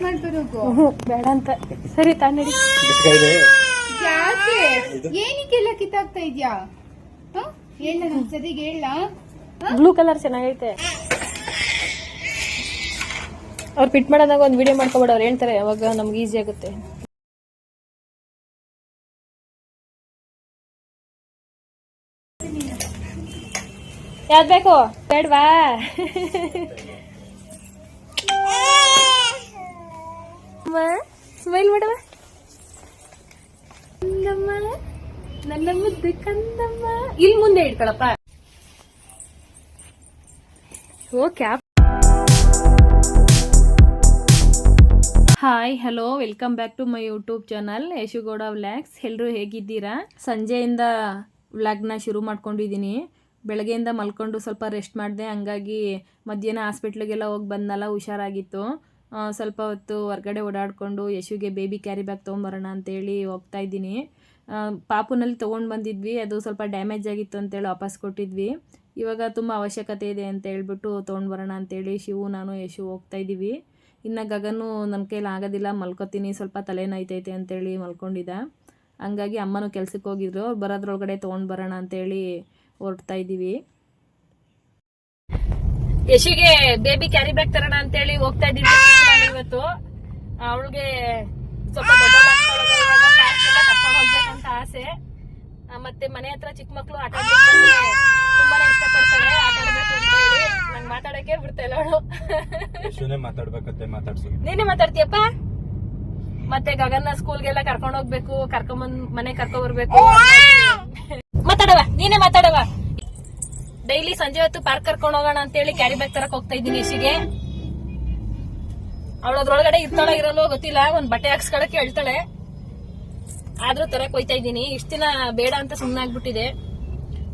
Cut ಬೇಡ ಅಂತ. ಸರಿ ತಾನಡಿ ಯಾಕೆ ಏನಕ್ಕೆಲ್ಲ ಕಿತ್ತಾಗ್ತಾ ಇದ್ಯಾ? ಹೇಳ ನನ್ ಸರಿಗೆ ಹೇಳ. ಬ್ಲೂ ಕಲರ್ ಚೆನ್ನಾಗೈತೆ. ಅವ್ರು ಫಿಟ್ ಮಾಡೋದಾಗ ಒಂದು ವಿಡಿಯೋ ಮಾಡ್ಕೊಬೇಡ ಅವ್ರು ಹೇಳ್ತಾರೆ ಅವಾಗ ನಮ್ಗೆ ಈಸಿ ಆಗುತ್ತೆ. ಯಾವ್ದು ಬೇಕು? ಬೇಡವಾ? ಸ್ಮೈಲ್ ಕಂದಮ್ಮ, ನನ್ನ ಮುದ್ದು ಕಂದಮ್ಮ. ಇಲ್ಲಿ ಮುಂದೆ ಇಡ್ಕೊಳಪ್ಪ. ಓ hi, hello, welcome back to my YouTube channel, Yashu Gowda vlogs. ಎಲ್ಲರೂ ಹೇಗಿದ್ದೀರಾ? ಸಂಜೆಯಿಂದ ವ್ಲಾಗ್ನ ಶುರು ಮಾಡ್ಕೊಂಡಿದ್ದೀನಿ. ಬೆಳಗ್ಗೆಯಿಂದ ಮಲ್ಕೊಂಡು ಸ್ವಲ್ಪ ರೆಸ್ಟ್ ಮಾಡಿದೆ, ಹಂಗಾಗಿ ಮಧ್ಯಾಹ್ನ ಹಾಸ್ಪಿಟ್ಲಿಗೆಲ್ಲ ಹೋಗಿ ಬಂದಲ್ಲ ಹುಷಾರಾಗಿತ್ತು. ಸ್ವಲ್ಪ ಹೊತ್ತು ಹೊರ್ಗಡೆ ಓಡಾಡಿಕೊಂಡು ಯಶುಗೆ ಬೇಬಿ ಕ್ಯಾರಿ ಬ್ಯಾಗ್ ತೊಗೊಂಬರೋಣ ಅಂತೇಳಿ ಹೋಗ್ತಾ ಇದ್ದೀನಿ. ಪಾಪುನಲ್ಲಿ ತೊಗೊಂಡು ಬಂದಿದ್ವಿ. ಅದು ಸ್ವಲ್ಪ ಡ್ಯಾಮೇಜ್ ಆಗಿತ್ತು ಅಂತೇಳಿ ವಾಪಸ್ ಕೊಟ್ಟಿದ್ವಿ. ಇವಾಗ ತುಂಬ ಅವಶ್ಯಕತೆ ಇದೆ ಅಂತ ಹೇಳ್ಬಿಟ್ಟು ತೊಗೊಂಡು ಬರೋಣ ಅಂತೇಳಿ ಶಿವು, ನಾನು, ಯಶು ಹೋಗ್ತಾ ಇದ್ದೀವಿ. ಇನ್ನು ಗಗನು ನನ್ನ ಕೈಲಿ ಆಗೋದಿಲ್ಲ, ಮಲ್ಕೋತೀನಿ, ಸ್ವಲ್ಪ ತಲೆನೋಯ್ತೈತೆ ಅಂತೇಳಿ ಮಲ್ಕೊಂಡಿದ್ದ. ಹಂಗಾಗಿ ಅಮ್ಮನೂ ಕೆಲ್ಸಕ್ಕೆ ಹೋಗಿದ್ರು. ಅವ್ರು ಬರೋದ್ರೊಳಗಡೆ ತೊಗೊಂಡು ಬರೋಣ ಅಂತೇಳಿ ಹೊರಡ್ತಾ ಇದ್ದೀವಿ. ಯಶಿಗೆ ಬೇಬಿ ಕ್ಯಾರಿ ಬ್ಯಾಗ್ ತರೋಣ ಅಂತೇಳಿ ಹೋಗ್ತಾ ಇದ್ದೀವಿ ನಾನು ಇವತ್ತು. ಅವಳಿಗೆ ಸ್ವಲ್ಪ ಕರ್ಕೊಂಡು ಹೋಗ್ಬೇಕಂತ ಆಸೆ. ಮತ್ತೆ ಮನೆ ಹತ್ರ ಚಿಕ್ಕ ಮಕ್ಳು ಆಟ ತುಂಬಾನೇ ಇಷ್ಟಪಡ್ತಾಳೆ ಆಟ ಆಡ್ಬೇಕು ಅಂತ ಹೇಳಿ ನಂಗೆ ಮಾತಾಡಕ್ಕೆ ಬಿಡ್ತಾ ಇಲ್ಲ ಅವಳು. ಯಶುನೇ ಮಾತಾಡ್ಬೇಕಂತೆ ಮಾತಾಡ್ಸು. ನೀನೇ ಮಾತಾಡ್ತೀಯಪ್ಪ? ಮತ್ತೆ ಗಗನ್ನ ಸ್ಕೂಲ್ಗೆಲ್ಲ ಕರ್ಕೊಂಡು ಹೋಗ್ಬೇಕು ಕರ್ಕೊಂಬಂದ್ ಮನೆ ಕರ್ಕೊಂಡ್ ಬರ್ಬೇಕು ಮಾತಾಡವ ನೀನೇ ಮಾತಾಡವ ಡೈಲಿ ಸಂಜೆ ಹೊತ್ತು ಪಾರ್ಕ್ ಕರ್ಕೊಂಡು ಹೋಗೋಣ ಅಂತೇಳಿ ಕ್ಯಾರಿ ಬ್ಯಾಗ್ ತರಕ್ ಹೋಗ್ತಾ ಇದ್ದೀನಿ ಯಶಿಗೆ. ಅವಳು ಅದ್ರೊಳಗಡೆ ಇರ್ತಾಳ ಇರಲ್ಲೋ ಗೊತ್ತಿಲ್ಲ, ಒಂದ್ ಬಟ್ಟೆ ಹಾಕ್ಸ್ಕೊಳಕ್ ಹೇಳ್ತಾಳೆ ಆದ್ರೂ ತರಕ್ ಹೋಯ್ತಾ ಇದ್ದೀನಿ. ಇಷ್ಟ ದಿನ ಬೇಡ ಅಂತ ಸುಮ್ನಾಗ್ಬಿಟ್ಟಿದೆ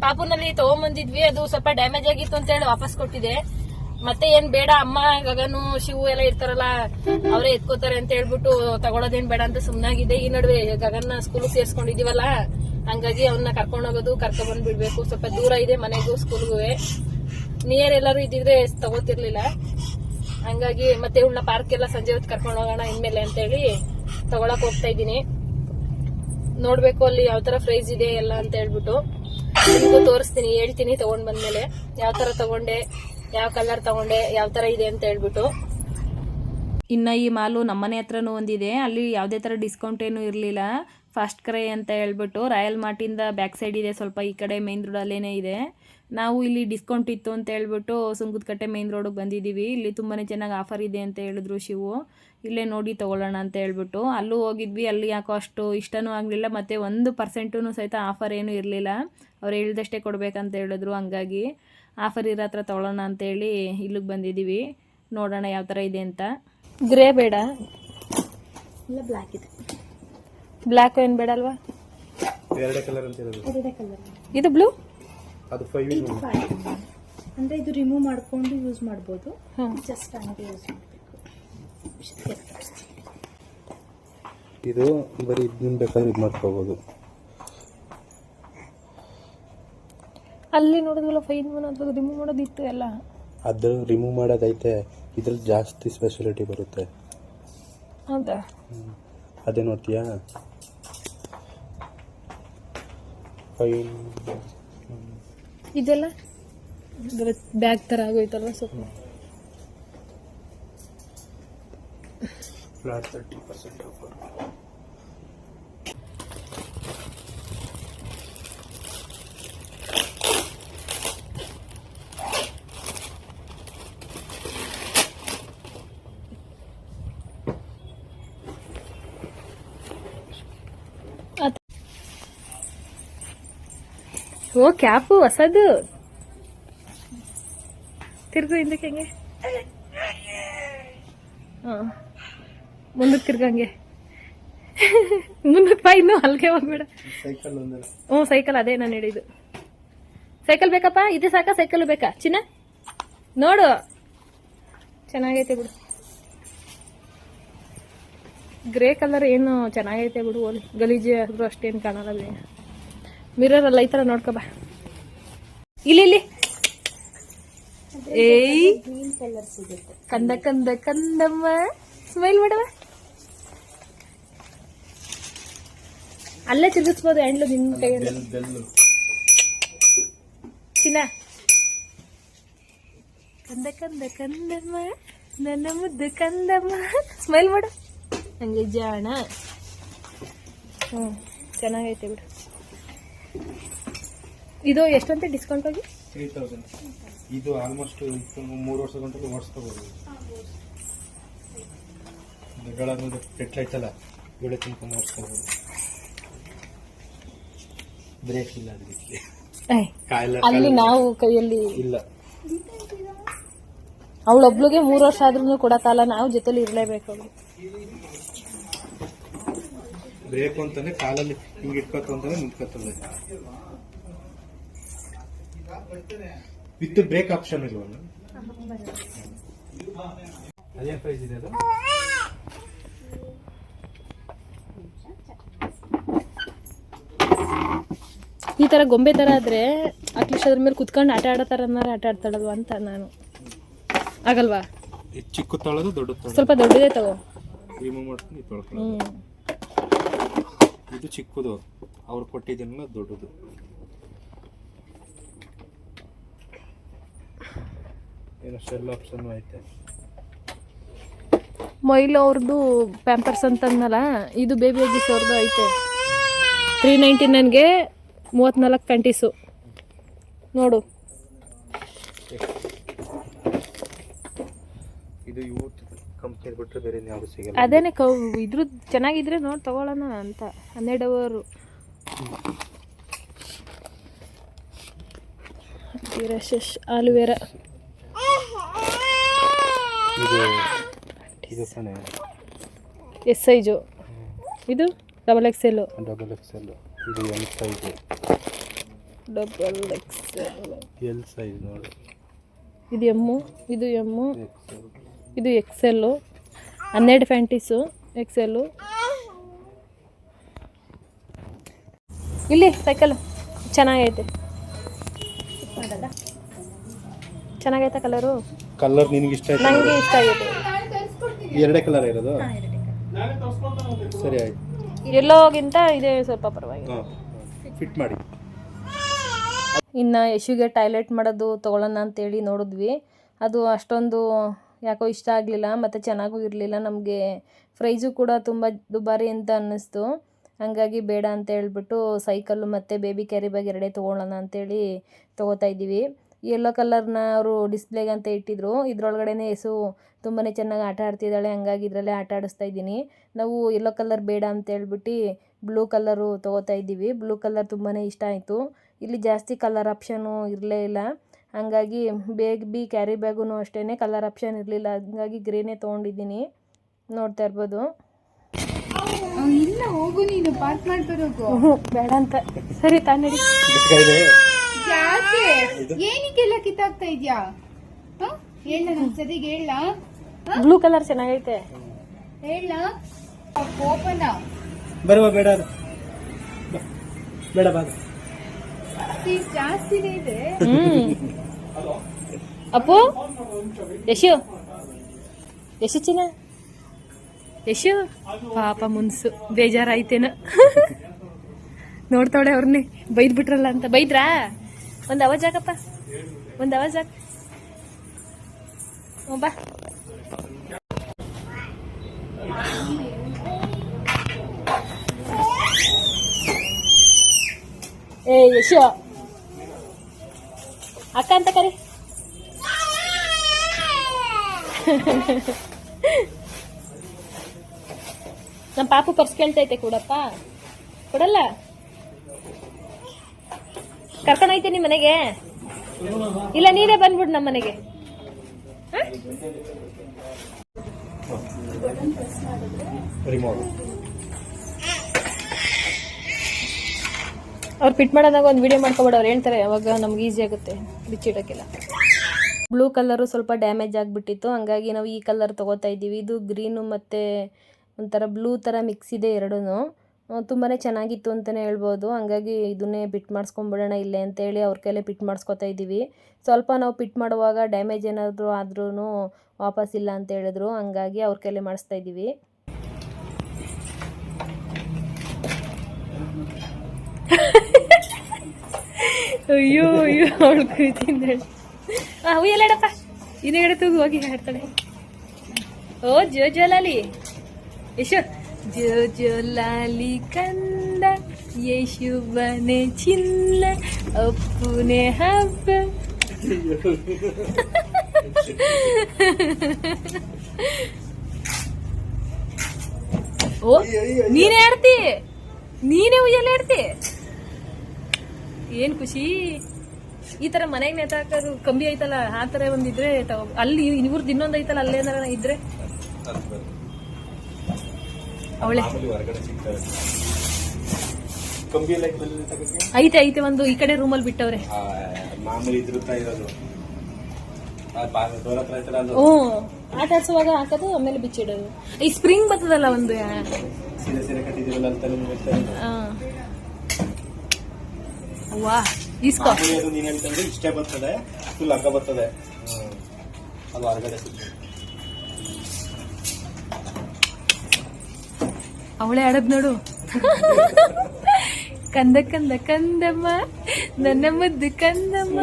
ಪಾಪುನಲ್ಲಿ ತಗೊಂಬಂದಿದ್ವಿ, ಅದು ಸ್ವಲ್ಪ ಡ್ಯಾಮೇಜ್ ಆಗಿತ್ತು ಅಂತ ಹೇಳಿ ವಾಪಸ್ ಕೊಟ್ಟಿದೆ. ಮತ್ತೆ ಏನ್ ಬೇಡ, ಅಮ್ಮ, ಗಗನು, ಶಿವು ಎಲ್ಲ ಇರ್ತಾರಲ್ಲ, ಅವರೇ ಎತ್ಕೋತಾರೆ ಅಂತ ಹೇಳ್ಬಿಟ್ಟು ತಗೊಳೋದೇನ್ ಬೇಡ ಅಂತ ಸುಮ್ನಾಗಿದೆ ಈ ನಡುವೆ ಗಗನ್ನ ಸ್ಕೂಲ್ ಸೇರ್ಸ್ಕೊಂಡಿದೀವಲ್ಲ ಹಂಗಾಗಿ ಅವನ್ನ ಕರ್ಕೊಂಡು ಹೋಗೋದು ಕರ್ಕೊಂಡ್ ಬಂದ್ ಬಿಡ್ಬೇಕು. ಸ್ವಲ್ಪ ದೂರ ಇದೆ ಮನೆಗೂ ಸ್ಕೂಲ್ಗೂ ನಿಯರ್ ಎಲ್ಲರೂ ಇದ್ದಿದ್ರೆ ತಗೋತಿರ್ಲಿಲ್ಲ. ಹಂಗಾಗಿ ಮತ್ತೆ ಇವಳನ್ನ ಪಾರ್ಕ್ ಎಲ್ಲ ಸಂಜೆ ಹೊತ್ತು ಕರ್ಕೊಂಡು ಹೋಗೋಣ ಇನ್ಮೇಲೆ ಅಂತೇಳಿ ತಗೊಳಕ್ ಹೋಗ್ತಾ ಇದ್ದೀನಿ. ನೋಡ್ಬೇಕು ಅಲ್ಲಿ ಯಾವ ತರ ಪ್ರೈಸ್ ಇದೆ ಎಲ್ಲ ಅಂತ ಹೇಳ್ಬಿಟ್ಟು. ನಿಮಗೂ ತೋರಿಸ್ತೀನಿ, ಹೇಳ್ತೀನಿ ತಗೊಂಡ್ ಬಂದ್ಮೇಲೆ. ಯಾವ ತರ ತಗೊಂಡೆ, ಯಾವ ಕಲರ್ ತಗೊಂಡೆ, ಯಾವ ತರ ಇದೆ ಅಂತ ಹೇಳ್ಬಿಟ್ಟು. ಇನ್ನ ಈ ಮಾಲು ನಮ್ಮನೆ ಹತ್ರನೂ ಒಂದಿದೆ. ಅಲ್ಲಿ ಯಾವುದೇ ಥರ ಡಿಸ್ಕೌಂಟ್ ಏನೂ ಇರಲಿಲ್ಲ. ಫಾಸ್ಟ್ ಕ್ರೈ ಅಂತ ಹೇಳ್ಬಿಟ್ಟು ರಾಯಲ್ ಮಾರ್ಟಿಂದ ಬ್ಯಾಕ್ ಸೈಡ್ ಇದೆ, ಸ್ವಲ್ಪ ಈ ಕಡೆ ಮೇನ್ ರೋಡಲ್ಲೇ ಇದೆ. ನಾವು ಇಲ್ಲಿ ಡಿಸ್ಕೌಂಟ್ ಇತ್ತು ಅಂತ ಹೇಳ್ಬಿಟ್ಟು ಸುಂಗುದಕಟ್ಟೆ ಮೇನ್ ರೋಡಿಗೆ ಬಂದಿದ್ದೀವಿ. ಇಲ್ಲಿ ತುಂಬಾ ಚೆನ್ನಾಗಿ ಆಫರ್ ಇದೆ ಅಂತ ಹೇಳಿದ್ರು ಶಿವು. ಇಲ್ಲೇ ನೋಡಿ ತೊಗೊಳ್ಳೋಣ ಅಂತ ಹೇಳ್ಬಿಟ್ಟು. ಅಲ್ಲೂ ಹೋಗಿದ್ವಿ, ಅಲ್ಲಿ ಯಾಕೋ ಅಷ್ಟು ಇಷ್ಟನೂ ಆಗಲಿಲ್ಲ, ಮತ್ತು ಒಂದು ಪರ್ಸೆಂಟೂ ಸಹಿತ ಆಫರ್ ಏನೂ ಇರಲಿಲ್ಲ. ಅವ್ರು ಹೇಳ್ದಷ್ಟೇ ಕೊಡಬೇಕಂತ ಹೇಳಿದ್ರು, ಹಂಗಾಗಿ ಆಫರ್ ಇರೋ ಹತ್ರ ತೊಗೊಳ್ಳೋಣ ಅಂತೇಳಿ ಇಲ್ಲಿಗೆ ಬಂದಿದ್ದೀವಿ. ನೋಡೋಣ ಯಾವ ಥರ ಇದೆ ಅಂತ. ಗ್ರೇ ಬೇಡ. ಇಲ್ಲ ಬ್ಲ್ಯಾಕ್ ಇದೆ. ಬ್ಲ್ಯಾಕ್ ಏನು ಬೇಡಲ್ವಾ ಎರಡೇ ಕಲರ್ ಅಂತ ಇರೋದು. ಎರಡೇ ಕಲರ್ ಇದು ಬ್ಲೂ ಅದು 5 ಇನ್ ಒನ್ ಅಂದ್ರೆ ಇದು ರಿಮೂವ್ ಮಾಡ್ಕೊಂಡು ಯೂಸ್ ಮಾಡ್ಬೋದು. ಹಾಂ ಜಸ್ಟ್ ಹಂಗೆ ಯೂಸ್ ಮಾಡಬೇಕು. ಇದು ಬರೀ ಇದನ್ನ ಬೇಕಾದ್ರೆ ಇದು ಮಾಡ್ಕೋಬಹುದು ಅಲ್ಲಿ ನೋಡಿದ್ವಲ್ಲ ಫೈನ್ ಒನ್ ಅದ್ರಾಗ ರಿಮೂವ್ ಮಾಡೋದಿತ್ತು ಎಲ್ಲ. ಅದ್ರ ರಿಮೂವ್ ಮಾಡೋದೈತೆ ಇದ್ರಲ್ಲಿ ಜಾಸ್ತಿ ಸ್ಪೆಷಾಲಿಟಿ ಬರುತ್ತೆ. ಹೌದಾ? ಅದೇ ನೋಡ್ತೀಯಾ? ಫೈವ್ ಇದೆಲ್ಲ ಬ್ಯಾಗ್ ಥರ ಆಗೋಯ್ತಲ್ಲ ಸ್ವಲ್ಪ ಫ್ಲಾಟ್ ತರ್ಟಿ ಪರ್ಸೆಂಟ್ ಆಫರ್ ಓ ಕ್ಯಾಪು ಹೊಸದು. ತಿರ್ಗು ಹಿಂದಕ್ಕೆ ಹೆಂಗೆ? ಹಾಂ. ಮುಂದಕ್ಕೆ ತಿರ್ಗಂಗೆ ಮುಂದಕ್ಕೆ ಬಾ ಇನ್ನೂ ಅಲ್ಲಿಗೆ ಹೋಗ್ಬೇಡ. ಹ್ಞೂ ಸೈಕಲ್ ಅದೇ ನಾನು ಹೇಳಿದ್ದು. ಸೈಕಲ್ ಬೇಕಪ್ಪ? ಇದೆ ಸಾಕ ಸೈಕಲ್ ಬೇಕಾ? ಚಿನ್ನ? ನೋಡು. ಚೆನ್ನಾಗೈತೆ ಬಿಡು. ಗ್ರೇ ಕಲರ್ ಏನು ಚೆನ್ನಾಗೈತೆ ಬಿಡು ಓಲಿ. ಗಲೀಜು ಆದರೂ ಅಷ್ಟೇನು ಕಾಣಲ್ಲ ಮಿರರ್ ಅಲ್ಲ ಈ ತರ ನೋಡ್ಕೊ ಬಾ. ಇಲ್ಲಿ ಇಲ್ಲಿ. ಏಯ್. ಗ್ರೀನ್ ಕಲರ್ ಸಿಗುತ್ತೆ ಕಂದ ಕಂದ ಕಂದಮ್ಮ. ಸ್ಮೈಲ್ ಮಾಡವ ಅಲ್ಲೇ ತಿರುಗಿಸ್ಬೋದು ಹೆಣ್ಣು ನಿನ್ನ ಕೈಯಲ್ಲಿ. ಚಿನ್ನ. ಕಂದ ಕಂದ ಕಂದಮ್ಮ. ನನ್ನ ಮುದ್ದು ಕಂದಮ್ಮ. ಸ್ಮೈಲ್ ಮಾಡು. ಹಂಗೆ ಜಾಣ. ಹ್ಞೂ ಚೆನ್ನಾಗೈತೆ ಬಿಡು. ಇದು ಎಷ್ಟಂತೆ ಡಿಸ್ಕೌಂಟ್ ಆಗಿ? ತ್ರೀ ತೌಸಂಡ್ ಇದು ಆಲ್ಮೋಸ್ಟ್ ಮೂರು ವರ್ಷ ಗಂಟಲು ಓಡಿಸ್ಕೋಬೋದು ದೊಡ್ಡೊಳಗೆ ಪೆಟ್ಲೈತಲ್ಲ ಗಿಡ ತಿನ್ಕೊಂಡು ಓಡಿಸ್ಕೋಬೋದು ಬ್ರೇಕ್ ಇಲ್ಲ ಅದಕ್ಕೆ ಅಲ್ಲಿ ನಾವು ಕೈಯಲ್ಲಿ ಇಲ್ಲ. ಅವಳೊಬ್ಳಿಗೆ ಮೂರು ವರ್ಷ ಆದ್ರೂ ಕೊಡಕ್ಕಲ್ಲ ನಾವು ಜೊತೆಲಿ ಇರಲೇಬೇಕು ಬ್ರೇಕ್ ಅಂತಾನೆ ಕಾಲಲ್ಲಿ ಹಿಂಗೆ ಇಟ್ಕೊತ ಅಂತಾನೆ ನಿಂತ್ಕೋತದೆ ವಿತ್ ಬ್ರೇಕ್ ಆಪ್ಷನ್ ಇಲ್ವಾ ಅದೇನ್ ಪ್ರೈಸ್ ಇದೆ ಅದು. ಈ ತರ ಗೊಂಬೆ ತರ ಆದ್ರೆ ಅಟ್ಲೀಸ್ಟ್ ಅದ್ರ ಮೇಲೆ ಕುತ್ಕೊಂಡು ಆಟ ಆಡತಾರ ಅನ್ನಾರ ಆಟ ಆಡ್ತಾಳದು ಅಂತ ನಾನು. ಆಗಲ್ವಾ? ಚಿಕ್ಕ ತೊಳೆದು ದೊಡ್ಡ ಸ್ವಲ್ಪ ದೊಡ್ಡದೇ ತಗೋ. ರಿಮೂವ್ ಮಾಡ್ಕೊಂಡು ತೊಳ್ಕೊಳ್ಳೋದು. ಇದು ಚಿಕ್ಕದು. ಅವ್ರು ಕೊಟ್ಟಿದ್ದ ದೊಡ್ಡದು. ಏನೋ ಶೆಲ್ ಆಪ್ಷನ್ ಐತೆ. ಮೊಯ್ಲು ಅವ್ರದ್ದು ಪ್ಯಾಂಪರ್ಸ್ ಅಂತಂದಲ್ಲ ಇದು ಬೇಬಿ ಅಗ್ಗಿಸ್ ಅವ್ರದ್ದು ಐತೆ. ತ್ರೀ ನೈಂಟಿ ನೈನ್ಗೆ ಮೂವತ್ನಾಲ್ಕು ಕಂಟೀಸು ನೋಡು. ಇದು ಯೂತ್ ಕಂಪ್ನಿ ಬಿಟ್ಟರೆ ಬೇರೆ ಯಾವುದು ಸಿಗಲ್ಲ. ಅದೇನೆ ಇದ್ರು ಇದ್ರದ್ದು ಚೆನ್ನಾಗಿದ್ರೆ ನೋಡಿ ತಗೊಳ್ಳೋಣ ಅಂತ ಹನ್ನೆರಡು ಅವರು ಆಲುವೆರಾ. ಇದು ಇದು ತಾನೇ? ಎಸ್ ಸೈಜು ಇದು double X L double X L ಇದು L size double X L L size ನೋಡಿ. ಇದು ಎಮ್ಮು ಇದು ಎಮ್ಮು ಎಕ್ಸ್ ಎಲ್ ಇದು ಎಕ್ಸೆಲ್ಲು ಹನ್ನೆರಡು ಫ್ಯಾಂಟೀಸು ಎಕ್ಸೆಲ್ಲು ಇಲ್ಲಿ ಸೈಕಲ್ ಚೆನ್ನಾಗೈತೆ. ಚೆನ್ನಾಗೈತೆ ಕಲರು ಕಲರ್ ನಿನಗೆ ಇಷ್ಟ ಆಯ್ತು? ನನಗೆ ಇಷ್ಟ ಆಗಿದೆ. ಎರಡೇ ಕಲರ್ ಇರೋದು? ಸರಿ ಆಯ್ತು. ಎಲ್ಲೋಗಿಂತ ಇದೇ ಸ್ವಲ್ಪ ಪರವಾಗಿಲ್ಲ. ಹಾಂ ಫಿಟ್ ಮಾಡಿ. ಇನ್ನು ಯಶುಗೆ ಟಾಯ್ಲೆಟ್ ಮಾಡೋದು ತೊಗೊಳ್ಳೋಣ ಅಂತೇಳಿ ನೋಡಿದ್ವಿ. ಅದು ಅಷ್ಟೊಂದು ಯಾಕೋ ಇಷ್ಟ ಆಗಲಿಲ್ಲ ಮತ್ತು ಚೆನ್ನಾಗೂ ಇರಲಿಲ್ಲ. ನಮಗೆ ಪ್ರೈಸು ಕೂಡ ತುಂಬ ದುಬಾರಿ ಅಂತ ಅನ್ನಿಸ್ತು. ಹಾಗಾಗಿ ಬೇಡ ಅಂತ ಹೇಳ್ಬಿಟ್ಟು ಸೈಕಲ್ಲು ಮತ್ತು ಬೇಬಿ ಕ್ಯಾರಿ ಬ್ಯಾಗ್ ಎರಡೇ ತೊಗೊಳ್ಳೋಣ ಅಂತೇಳಿ ತೊಗೋತಾ ಇದ್ದೀವಿ. ಯೆಲ್ಲೋ ಕಲರ್ನ ಅವರು ಡಿಸ್ಪ್ಲೇಗೆ ಅಂತ ಇಟ್ಟಿದ್ರು. ಇದರೊಳಗಡೆನೇ ಹೆಸು ತುಂಬಾ ಚೆನ್ನಾಗಿ ಆಟ ಆಡ್ತಿದ್ದಾಳೆ. ಹಂಗಾಗಿ ಇದರಲ್ಲೇ ಆಟ ಆಡಿಸ್ತಾ ಇದ್ದೀನಿ. ನಾವು ಯೆಲ್ಲೋ ಕಲರ್ ಬೇಡ ಅಂತ ಹೇಳ್ಬಿಟ್ಟು ಬ್ಲೂ ಕಲರು ತೊಗೋತಾ ಇದ್ದೀವಿ. ಬ್ಲೂ ಕಲರ್ ತುಂಬಾ ಇಷ್ಟ ಆಯಿತು. ಇಲ್ಲಿ ಜಾಸ್ತಿ ಕಲರ್ ಆಪ್ಷನು ಇರಲೇ ಇಲ್ಲ. ಹಂಗಾಗಿ ಬೇಗ್ ಬಿ ಕ್ಯಾರಿ ಬ್ಯಾಗೂ ಅಷ್ಟೇ ಕಲರ್ ಆಪ್ಷನ್ ಇರಲಿಲ್ಲ. ಹಂಗಾಗಿ ಗ್ರೇನೇ ತೊಗೊಂಡಿದ್ದೀನಿ. ನೋಡ್ತಾ ಇರ್ಬೋದು. ಇಲ್ಲ ಹೋಗು ನೀನು ಪಾರ್ಕ್ ಮಾಡಿ ಬರೋಗು ಬೇಡ ಅಂತ. ಸರಿ ತಾನಡಿ ಯಾಕೆ ಏನಕ್ಕೆಲ್ಲ ಕಿತ್ತಾಗ್ತಾ ಇದ್ಯಾ? ಹ? ಹೇಳ ನನ್ ಸರಿಗೆ ಹೇಳ. ಬ್ಲೂ ಕಲರ್ ಚೆನ್ನಾಗೈತೆ. ಹೇಳ. ಕೋಪನ. ಬರುವ ಬೇಡ. ಬೇಡ ಬಾ ಜಾಸ್ತಿ ಇದೆ. ಅಪ್ಪು ಯಶು ಯಶು ಚಿನ್ನ. ಯಶು. ಪಾಪ ಮುನ್ಸು ಬೇಜಾರಾಯ್ತೇನ. ನೋಡ್ತಾಳೆ ಅವ್ರನ್ನೇ ಬೈದ್ ಬಿಟ್ರಲ್ಲ ಅಂತ. ಬೈದ್ರಾ? ಒಂದ್ ಅವಾಜ್ ಹಾಕಪ್ಪ. ಒಂದು ಅವಾಜ್ ಹ್ಞೂ ಬಾ. ಏ, ಯಶು. ಅಕ್ಕ ಅಂತ ಕರಿ. ನಮ್ಮ ಪಾಪು ಪರ್ಸ್ ಕೇಳ್ತೈತೆ ಕೊಡಪ್ಪ. ಕೊಡಲ್ಲ? ಕರ್ಕೊಂಡು ಹೋಯ್ತೀನಿ ಮನೆಗೆ ಇಲ್ಲ, ನೀನೇ ಬಂದ್ಬಿಡು ನಮ್ಮ ಮನೆಗೆ ಅವ್ರು ಫಿಟ್ ಮಾಡೋದಾಗ ಒಂದು ವಿಡಿಯೋ ಮಾಡ್ಕೊಬೇಡ, ಅವ್ರು ಹೇಳ್ತಾರೆ, ಅವಾಗ ನಮ್ಗೆ ಈಸಿ ಆಗುತ್ತೆ ಬಿಚ್ಚಿಡೋಕ್ಕೆಲ್ಲ ಬ್ಲೂ ಕಲರು ಸ್ವಲ್ಪ ಡ್ಯಾಮೇಜ್ ಆಗಿಬಿಟ್ಟಿತ್ತು, ಹಂಗಾಗಿ ನಾವು ಈ ಕಲರ್ ತೊಗೋತಾ ಇದ್ದೀವಿ. ಇದು ಗ್ರೀನು ಮತ್ತು ಒಂಥರ ಬ್ಲೂ ಥರ ಮಿಕ್ಸ್ ಇದೆ ಎರಡೂ ತುಂಬಾ ಚೆನ್ನಾಗಿತ್ತು ಅಂತಲೇ ಹೇಳ್ಬೋದು. ಹಂಗಾಗಿ ಇದನ್ನೇ ಬಿಟ್ ಮಾಡಿಸ್ಕೊಂಬಿಡೋಣ ಇಲ್ಲೇ ಅಂತೇಳಿ ಅವ್ರ ಕೈಲೇ ಪಿಟ್ ಮಾಡಿಸ್ಕೊತಾ ಇದ್ದೀವಿ. ಸ್ವಲ್ಪ ನಾವು ಪಿಟ್ ಮಾಡುವಾಗ ಡ್ಯಾಮೇಜ್ ಏನಾದರೂ ಆದ್ರೂ ವಾಪಸ್ ಇಲ್ಲ ಅಂತ ಹೇಳಿದ್ರು. ಹಂಗಾಗಿ ಅವ್ರ ಕೈಲೇ ಮಾಡಿಸ್ತಾ ಇದ್ದೀವಿ. ಅಯ್ಯೋ ಅಯ್ಯೋ, ಅವಳು ಹಿಂದೆಗಡೆ ತೂಗು ಹೋಗಿ ಹಾಡ್ತಾಳೆ. ಓ ಜೋ ಜೋಲಾಲಿ ಯಶು. ಜೋ ಜೋಲಾಲಿ ಕಂದ ಯಶುವನೆ ಚಿನ್ನ, ಅಪ್ಪುನೆ ಹಬ್ಬ. ಓ, ನೀನೇ ಆಡ್ತಿ? ನೀನೇ ಉಯ್ಯಲ್ಲ ಆಡ್ತಿ? ಏನ್ ಖುಷಿ? ಈ ತರ ಮನೆಗೆ ನೇತಾಕೋದು ಕಂಬಿ ಐತಲ್ಲ, ಆ ತರ ಒಂದಿದ್ರೆ ಅಲ್ಲಿ ಇವ್ರದ್ದು ಇನ್ನೊಂದ್ ಐತಲ್ಲ, ಅಲ್ಲೇನಾರ ಇದ್ರೆ? ಅವಳೆ? ಐತೆ ಐತೆ ಒಂದು ಈ ಕಡೆ ರೂಮಲ್ಲಿ ಬಿಟ್ಟವ್ರೆ. ಹ್ಞೂ. ಆಟ ಆಡ್ಸುವಾಗ ಹಾಕೋದು ಆಮೇಲೆ ಬಿಚ್ಚಿಡೋದು ಈ ಸ್ಪ್ರಿಂಗ್ ಬರ್ತದಲ್ಲ ಒಂದು. ವಾ ಇಸ್ಕೋ. ಇಷ್ಟೇ ಬರ್ತದೆ. ಫುಲ್ ಬರ್ತದೆ. ಅದು ಹೊರಗಡೆ ಸಿಗ್ತದೆ. ಅವಳೇ ಆಡದ್ ನೋಡು. ಕಂದ ಕಂದ ಕಂದಮ್ಮ ನನ್ನ ಮುದ್ದು ಕಂದಮ್ಮ.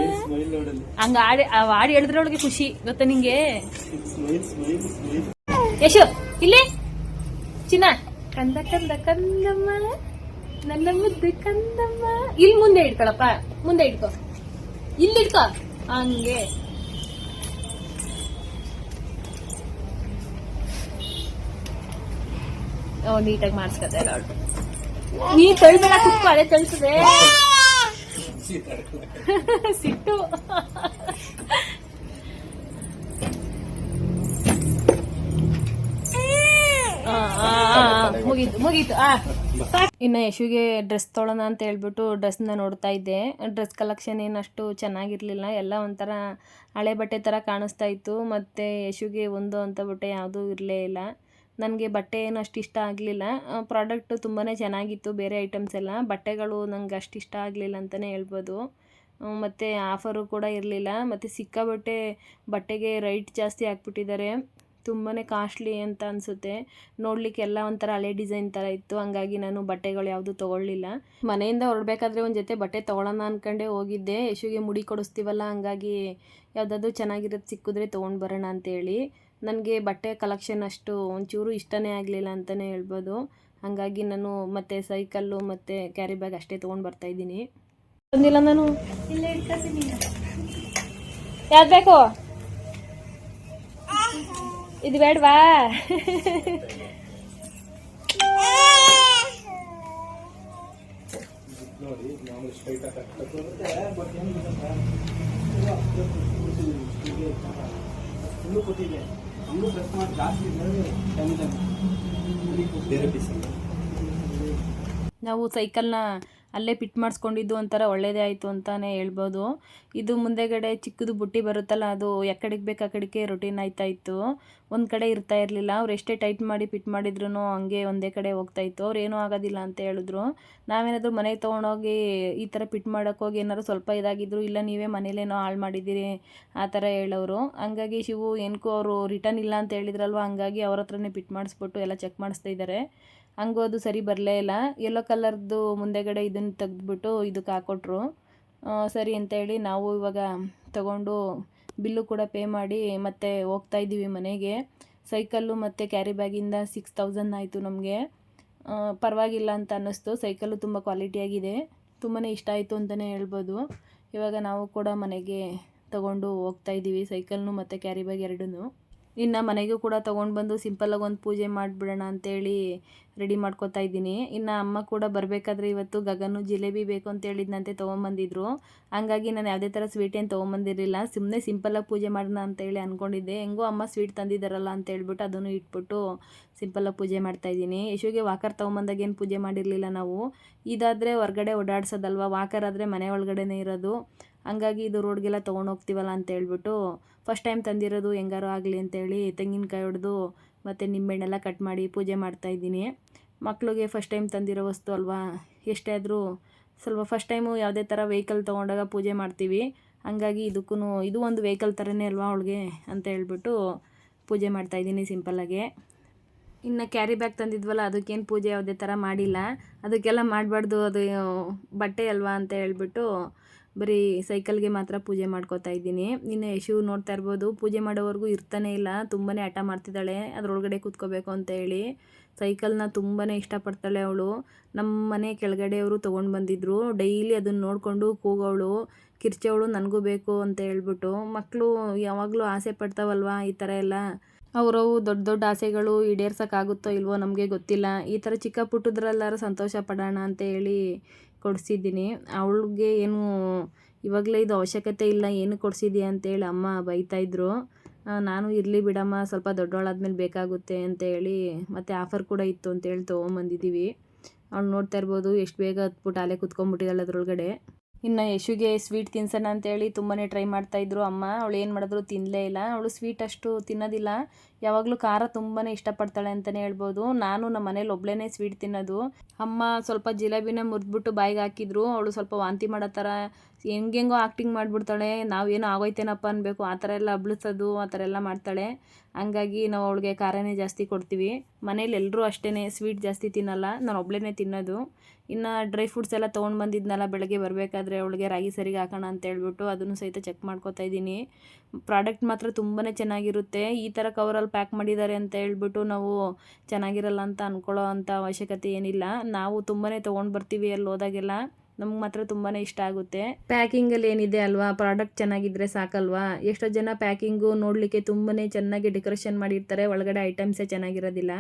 ಹಂಗ ಆಡಿ ಆಡಿ ಹಾಡು ಹೇಳಿದ್ರೆ ಅವಳಿಗೆ ಖುಷಿ ಗೊತ್ತಾ ನಿಂಗೆ? ಯಶು ಇಲ್ಲಿ? ಚಿನ್ನ. ಕಂದ ಕಂದ ಕಂದಮ್ಮ ನನ್ನ ಮುದ್ದು ಕಂದಮ್ಮ. ಇಲ್ಲಿ ಮುಂದೆ ಇಡ್ಕೊಳಪ್ಪ ಮುಂದೆ ಇಡ್ಕೋ ಇಲ್ಲಿ ಇಟ್ಕೋ. ಹಂಗೆ. ನೀಟಾಗಿ ಮಾಡಿಸ್ಕೊತಾ ಅವಳು ನೀ ತಳ್ಬೇಡ ಕುಕ್ಕು ಅದೇ ತಳ್ಸದೆ ಸಿಟ್ಟು. ಮುಗೀತು ಮುಗೀತು. ಇನ್ನ ಯಶುಗೆ ಡ್ರೆಸ್ ತೊಳೋಣ ಅಂತ ಹೇಳ್ಬಿಟ್ಟು ಡ್ರೆಸ್ನ ನೋಡ್ತಾ ಇದ್ದೆ. ಡ್ರೆಸ್ ಕಲೆಕ್ಷನ್ ಏನಷ್ಟು ಚೆನ್ನಾಗಿರ್ಲಿಲ್ಲ. ಎಲ್ಲ ಒಂಥರ ಹಳೆ ಬಟ್ಟೆ ಥರ ಕಾಣಿಸ್ತಾ ಇತ್ತು. ಮತ್ತು ಯಶುಗೆ ಒಂದು ಅಂತ ಬಟ್ಟೆ ಯಾವುದೂ ಇರಲೇ ಇಲ್ಲ. ನನಗೆ ಬಟ್ಟೆ ಏನು ಅಷ್ಟು ಇಷ್ಟ ಆಗಲಿಲ್ಲ. ಪ್ರಾಡಕ್ಟು ತುಂಬಾ ಚೆನ್ನಾಗಿತ್ತು, ಬೇರೆ ಐಟಮ್ಸ್ ಎಲ್ಲ. ಬಟ್ಟೆಗಳು ನಂಗೆ ಅಷ್ಟು ಇಷ್ಟ ಆಗಲಿಲ್ಲ ಅಂತಲೇ ಹೇಳ್ಬೋದು. ಮತ್ತು ಆಫರು ಕೂಡ ಇರಲಿಲ್ಲ. ಮತ್ತು ಸಿಕ್ಕಾಬಟ್ಟೆ ಬಟ್ಟೆಗೆ ರೈಟ್ ಜಾಸ್ತಿ ಹಾಕ್ಬಿಟ್ಟಿದ್ದಾರೆ. ತುಂಬಾ ಕಾಸ್ಟ್ಲಿ ಅಂತ ಅನಿಸುತ್ತೆ. ನೋಡಲಿಕ್ಕೆ ಎಲ್ಲ ಒಂಥರ ಹಳೆ ಡಿಸೈನ್ ಥರ ಇತ್ತು. ಹಂಗಾಗಿ ನಾನು ಬಟ್ಟೆಗಳು ಯಾವುದು ತೊಗೊಳ್ಳಿಲ್ಲ. ಮನೆಯಿಂದ ಹೊರಡ್ಬೇಕಾದ್ರೆ ಒಂದು ಜೊತೆ ಬಟ್ಟೆ ತೊಗೊಳ್ಳೋಣ ಅಂದ್ಕೊಂಡೆ ಹೋಗಿದ್ದೆ. ಯಶುಗೆ ಮುಡಿ ಕೊಡಿಸ್ತೀವಲ್ಲ, ಹಂಗಾಗಿ ಯಾವುದಾದ್ರು ಚೆನ್ನಾಗಿರೋದು ಸಿಕ್ಕಿದ್ರೆ ತೊಗೊಂಡು ಬರೋಣ ಅಂತೇಳಿ. ನನಗೆ ಬಟ್ಟೆ ಕಲೆಕ್ಷನ್ ಅಷ್ಟು ಒಂಚೂರು ಇಷ್ಟನೇ ಆಗಲಿಲ್ಲ ಅಂತಲೇ ಹೇಳ್ಬೋದು. ಹಾಗಾಗಿ ನಾನು ಮತ್ತೆ ಸೈಕಲ್ಲು ಮತ್ತು ಕ್ಯಾರಿ ಬ್ಯಾಗ್ ಅಷ್ಟೇ ತೊಗೊಂಡು ಬರ್ತಾಯಿದ್ದೀನಿ ಬಂದಿಲ್ಲ ನಾನು? ಯಾವ್ದು ಬೇಕು? ಇದು ಬೇಡವಾ? ನೋಡಿ ಬೇರೆ ಪೀಸ್ ನಾವು ಸೈಕಲ್ನ ಅಲ್ಲೇ ಫಿಟ್ ಮಾಡಿಸ್ಕೊಂಡಿದ್ದು ಒಂಥರ ಒಳ್ಳೆಯದೇ ಆಯಿತು ಅಂತಲೇ ಹೇಳ್ಬೋದು. ಇದು ಮುಂದೆಗಡೆ ಚಿಕ್ಕದು ಬುಟ್ಟಿ ಬರುತ್ತಲ್ಲ, ಅದು ಎಕ್ಕಡಿಗೆ ಬೇಕು ಆ ಕಡೆಗೆ ರೊಟೀನ್ ಆಯ್ತಾ ಇತ್ತು. ಒಂದು ಕಡೆ ಇರ್ತಾ ಇರಲಿಲ್ಲ. ಅವ್ರು ಎಷ್ಟೇ ಟೈಟ್ ಮಾಡಿ ಫಿಟ್ ಮಾಡಿದ್ರು ಹಂಗೆ ಒಂದೇ ಕಡೆ ಹೋಗ್ತಾ ಇತ್ತು. ಅವ್ರು ಏನೂ ಆಗೋದಿಲ್ಲ ಅಂತ ಹೇಳಿದ್ರು. ನಾವೇನಾದರೂ ಮನೆಗೆ ತೊಗೊಂಡೋಗಿ ಈ ಥರ ಫಿಟ್ ಮಾಡೋಕ್ಕೋಗಿ ಏನಾದ್ರು ಸ್ವಲ್ಪ ಇದಾಗಿದ್ರು, ಇಲ್ಲ ನೀವೇ ಮನೇಲೇನೋ ಹಾಳು ಮಾಡಿದ್ದೀರಿ, ಆ ಥರ ಹೇಳೋರು. ಹಂಗಾಗಿ ಶಿವು ಏನಕ್ಕೂ ಅವರು ರಿಟರ್ನ್ ಇಲ್ಲ ಅಂತ ಹೇಳಿದ್ರಲ್ವ, ಹಂಗಾಗಿ ಅವ್ರ ಹತ್ರನೇ ಫಿಟ್ ಮಾಡಿಸ್ಬಿಟ್ಟು ಎಲ್ಲ ಚೆಕ್ ಮಾಡಿಸ್ತಾ ಇದ್ದಾರೆ ಹಂಗೂ ಅದು ಸರಿ ಬರಲೇ ಇಲ್ಲ. ಯೆಲ್ಲೋ ಕಲರ್ದು ಮುಂದೆಗಡೆ ಇದನ್ನು ತೆಗೆದ್ಬಿಟ್ಟು ಇದಕ್ಕೆ ಹಾಕ್ಕೊಟ್ರು ಸರಿ ಅಂತೇಳಿ ನಾವು ಇವಾಗ ತಗೊಂಡು ಬಿಲ್ಲು ಕೂಡ ಪೇ ಮಾಡಿ ಮತ್ತೆ ಹೋಗ್ತಾ ಇದ್ದೀವಿ ಮನೆಗೆ. ಸೈಕಲ್ಲು ಮತ್ತು ಕ್ಯಾರಿ ಬ್ಯಾಗಿಂದ ಸಿಕ್ಸ್ ತೌಸಂಡ್ ಆಯಿತು ನಮಗೆ. ಪರವಾಗಿಲ್ಲ ಅಂತ ಅನ್ನಿಸ್ತು. ಸೈಕಲ್ಲು ತುಂಬ ಕ್ವಾಲಿಟಿಯಾಗಿದೆ ತುಂಬಾ ಇಷ್ಟ ಆಯಿತು ಅಂತಲೇ ಹೇಳ್ಬೋದು. ಇವಾಗ ನಾವು ಕೂಡ ಮನೆಗೆ ತಗೊಂಡು ಹೋಗ್ತಾ ಇದ್ದೀವಿ ಸೈಕಲ್ನು ಮತ್ತು ಕ್ಯಾರಿ ಬ್ಯಾಗ್ ಎರಡೂ ಇನ್ನು ಮನೆಗೂ ಕೂಡ ತೊಗೊಂಡು ಬಂದು ಸಿಂಪಲ್ಲಾಗಿ ಒಂದು ಪೂಜೆ ಮಾಡಿಬಿಡೋಣ ಅಂತೇಳಿ ರೆಡಿ ಮಾಡ್ಕೊತಾ ಇದ್ದೀನಿ. ಇನ್ನು ಅಮ್ಮ ಕೂಡ ಬರಬೇಕಾದ್ರೆ ಇವತ್ತು ಗಗನು ಜಿಲೇಬಿ ಬೇಕು ಅಂತ ಹೇಳಿದ್ನಂತೆ ತೊಗೊಂಬಂದಿದ್ರು. ಹಂಗಾಗಿ ನಾನು ಯಾವುದೇ ಥರ ಸ್ವೀಟ್ ಏನು ತೊಗೊಂಬಂದಿರಲಿಲ್ಲ. ಸುಮ್ಮನೆ ಸಿಂಪಲ್ಲಾಗಿ ಪೂಜೆ ಮಾಡೋಣ ಅಂತೇಳಿ ಅಂದ್ಕೊಂಡಿದ್ದೆ ಹೆಂಗೋ ಅಮ್ಮ ಸ್ವೀಟ್ ತಂದಿದ್ದಾರಲ್ಲ ಅಂತ ಹೇಳ್ಬಿಟ್ಟು ಅದನ್ನು ಇಟ್ಬಿಟ್ಟು ಸಿಂಪಲ್ಲಾಗಿ ಪೂಜೆ ಮಾಡ್ತಾಯಿದ್ದೀನಿ ಯಶುಗೆ ವಾಕರ್ ತೊಗೊಂಬಂದಾಗ ಏನು ಪೂಜೆ ಮಾಡಿರಲಿಲ್ಲ ನಾವು. ಇದಾದರೆ ಹೊರಗಡೆ ಓಡಾಡ್ಸೋದಲ್ವ? ವಾಕರ್ ಆದರೆ ಮನೆ ಒಳಗಡೆನೇ ಇರೋದು. ಹಂಗಾಗಿ ಇದು ರೋಡ್ಗೆಲ್ಲ ತೊಗೊಂಡು ಹೋಗ್ತೀವಲ್ಲ ಅಂತ ಹೇಳ್ಬಿಟ್ಟು ಫಸ್ಟ್ ಟೈಮ್ ತಂದಿರೋದು ಹೆಂಗಾರು ಆಗಲಿ ಅಂತೇಳಿ ತೆಂಗಿನಕಾಯಿ ಹೊಡೆದು ಮತ್ತು ನಿಂಬೆಹಣ್ಣೆಲ್ಲ ಕಟ್ ಮಾಡಿ ಪೂಜೆ ಮಾಡ್ತಾಯಿದ್ದೀನಿ ಮಕ್ಕಳಿಗೆ ಫಸ್ಟ್ ಟೈಮ್ ತಂದಿರೋ ವಸ್ತು ಅಲ್ವಾ? ಎಷ್ಟೇ ಆದರೂ ಸ್ವಲ್ಪ ಫಸ್ಟ್ ಟೈಮು ಯಾವುದೇ ಥರ ವೆಹಿಕಲ್ ತೊಗೊಂಡಾಗ ಪೂಜೆ ಮಾಡ್ತೀವಿ. ಹಂಗಾಗಿ ಇದಕ್ಕೂ ಇದು ಒಂದು ವೆಹಿಕಲ್ ಥರನೇ ಅಲ್ವಾ ಅವಳಿಗೆ ಅಂತ ಹೇಳ್ಬಿಟ್ಟು ಪೂಜೆ ಮಾಡ್ತಾಯಿದ್ದೀನಿ ಸಿಂಪಲ್ಲಾಗೆ ಇನ್ನು ಕ್ಯಾರಿ ಬ್ಯಾಗ್ ತಂದಿದ್ವಲ್ಲ, ಅದಕ್ಕೇನು ಪೂಜೆ ಯಾವುದೇ ಥರ ಮಾಡಿಲ್ಲ. ಅದಕ್ಕೆಲ್ಲ ಮಾಡಬಾರ್ದು, ಅದು ಬಟ್ಟೆ ಅಲ್ವಾ ಅಂತ ಹೇಳ್ಬಿಟ್ಟು ಬರೀ ಸೈಕಲ್ಗೆ ಮಾತ್ರ ಪೂಜೆ ಮಾಡ್ಕೋತಾ ಇದ್ದೀನಿ. ಇನ್ನು ಯಶು ನೋಡ್ತಾ ಇರ್ಬೋದು, ಪೂಜೆ ಮಾಡೋವರೆಗೂ ಇರ್ತಾನೆ ಇಲ್ಲ ತುಂಬಾ ಹಠ ಮಾಡ್ತಿದ್ದಾಳೆ, ಅದರೊಳಗಡೆ ಕೂತ್ಕೋಬೇಕು ಅಂತ ಹೇಳಿ. ಸೈಕಲ್ನ ತುಂಬಾ ಇಷ್ಟಪಡ್ತಾಳೆ ಅವಳು. ನಮ್ಮ ಮನೆ ಕೆಳಗಡೆಯವರು ತೊಗೊಂಡು ಬಂದಿದ್ರು. ಡೈಲಿ ಅದನ್ನು ನೋಡಿಕೊಂಡು ಕೂಗೋಳು ಕಿರ್ಚವಳು ನನಗೂ ಬೇಕು ಅಂತ ಹೇಳ್ಬಿಟ್ಟು. ಮಕ್ಕಳು ಯಾವಾಗಲೂ ಆಸೆ ಪಡ್ತಾವಲ್ವಾ ಈ ಥರ ಎಲ್ಲ? ಅವರವು ದೊಡ್ಡ ದೊಡ್ಡ ಆಸೆಗಳು ಈಡೇರ್ಸೋಕ್ಕಾಗುತ್ತೋ ಇಲ್ವೋ ನಮಗೆ ಗೊತ್ತಿಲ್ಲ. ಈ ಥರ ಚಿಕ್ಕ ಪುಟ್ಟದ್ರಲ್ಲಾರು ಸಂತೋಷ ಪಡೋಣ ಅಂತ ಹೇಳಿ ಕೊಡಿಸಿದ್ದೀನಿ. ಅವಳಿಗೆ ಏನು, ಇವಾಗಲೇ ಇದು ಅವಶ್ಯಕತೆ ಇಲ್ಲ, ಏನು ಕೊಡಿಸಿದ್ಯಾ ಅಂತೇಳಿ ಅಮ್ಮ ಬೈತಾಯಿದ್ರು ನಾನು ಇರಲಿ ಬಿಡಮ್ಮ, ಸ್ವಲ್ಪ ದೊಡ್ಡವಳಾದ್ಮೇಲೆ ಬೇಕಾಗುತ್ತೆ ಅಂತ ಹೇಳಿ ಮತ್ತು ಆಫರ್ ಕೂಡ ಇತ್ತು ಅಂತೇಳಿ ತೊಗೊಂಬಂದಿದ್ದೀವಿ ಅವ್ಳು ನೋಡ್ತಾ ಇರ್ಬೋದು, ಎಷ್ಟು ಬೇಗ ಹತ್ಬಿಟ್ಟು ಅಲ್ಲೇ ಕುತ್ಕೊಂಡ್ಬಿಟ್ಟಿದ್ದಾಳೆ ಅದ್ರೊಳಗಡೆ. ಇನ್ನು ಯಶುಗೆ ಸ್ವೀಟ್ ತಿನ್ಸೋಣ ಅಂತೇಳಿ ತುಂಬಾ ಟ್ರೈ ಮಾಡ್ತಾಯಿದ್ರು ಅಮ್ಮ. ಅವಳು ಏನು ಮಾಡಿದ್ರು ತಿನ್ನಲೇ ಇಲ್ಲ. ಅವಳು ಸ್ವೀಟ್ ಅಷ್ಟು ತಿನ್ನೋದಿಲ್ಲ. ಯಾವಾಗಲೂ ಖಾರ ತುಂಬಾ ಇಷ್ಟಪಡ್ತಾಳೆ ಅಂತಲೇ ಹೇಳ್ಬೋದು. ನಾನು ನಮ್ಮ ಮನೇಲಿ ಒಬ್ಳೇ ಸ್ವೀಟ್ ತಿನ್ನೋದು. ಅಮ್ಮ ಸ್ವಲ್ಪ ಜಿಲೇಬಿನ ಮುರಿದ್ಬಿಟ್ಟು ಬಾಯಿಗೆ ಹಾಕಿದ್ರು. ಅವಳು ಸ್ವಲ್ಪ ವಾಂತಿ ಮಾಡೋ ಥರ ಹೆಂಗೆಂಗೋ ಆ್ಯಕ್ಟಿಂಗ್ ಮಾಡಿಬಿಡ್ತಾಳೆ, ನಾವೇನೋ ಆಗೋಯ್ತೇನಪ್ಪ ಅನ್ಬೇಕು, ಆ ಥರ ಎಲ್ಲ ಅಬ್ಳಿಸೋದು, ಆ ಥರ ಎಲ್ಲ ಮಾಡ್ತಾಳೆ. ಹಂಗಾಗಿ ನಾವು ಅವಳಿಗೆ ಖಾರನೇ ಜಾಸ್ತಿ ಕೊಡ್ತೀವಿ. ಮನೇಲಿ ಎಲ್ಲರೂ ಅಷ್ಟೇ ಸ್ವೀಟ್ ಜಾಸ್ತಿ ತಿನ್ನಲ್ಲ, ನಾನು ಒಬ್ಳೇ ತಿನ್ನೋದು. ಇನ್ನು ಡ್ರೈ ಫ್ರೂಟ್ಸ್ ಎಲ್ಲ ತೊಗೊಂಡು ಬಂದಿದ್ನಲ್ಲ, ಬೆಳಗ್ಗೆ ಬರಬೇಕಾದ್ರೆ ಅವಳಿಗೆ ರಾಗಿ ಸರಿಗೆ ಹಾಕೋಣ ಅಂತ ಹೇಳ್ಬಿಟ್ಟು ಅದನ್ನು ಸಹಿತ ಚೆಕ್ ಮಾಡ್ಕೊತಾ ಇದ್ದೀನಿ. ಪ್ರಾಡಕ್ಟ್ ಮಾತ್ರ ತುಂಬಾ ಚೆನ್ನಾಗಿರುತ್ತೆ. ಈ ಥರ ಕವರಲ್ಲಿ ಪ್ಯಾಕ್ ಮಾಡಿದ್ದಾರೆ ಅಂತ ಹೇಳ್ಬಿಟ್ಟು ನಾವು ಚೆನ್ನಾಗಿರಲ್ಲ ಅಂತ ಅಂದ್ಕೊಳ್ಳೋ ಅಂಥ ಅವಶ್ಯಕತೆ ಏನಿಲ್ಲ. ನಾವು ತುಂಬಾ ತೊಗೊಂಡು ಬರ್ತೀವಿ ಅಲ್ಲಿ ಹೋದಾಗೆಲ್ಲ. ನಮ್ಗೆ ಮಾತ್ರ ತುಂಬಾ ಇಷ್ಟ ಆಗುತ್ತೆ. ಪ್ಯಾಕಿಂಗಲ್ಲಿ ಏನಿದೆ ಅಲ್ವಾ? ಪ್ರಾಡಕ್ಟ್ ಚೆನ್ನಾಗಿದ್ರೆ ಸಾಕಲ್ವಾ? ಎಷ್ಟೋ ಜನ ಪ್ಯಾಕಿಂಗು ನೋಡಲಿಕ್ಕೆ ತುಂಬಾ ಚೆನ್ನಾಗಿ ಡೆಕೋರೇಷನ್ ಮಾಡಿರ್ತಾರೆ ಒಳಗಡೆ ಐಟಮ್ಸೇ ಚೆನ್ನಾಗಿರೋದಿಲ್ಲ.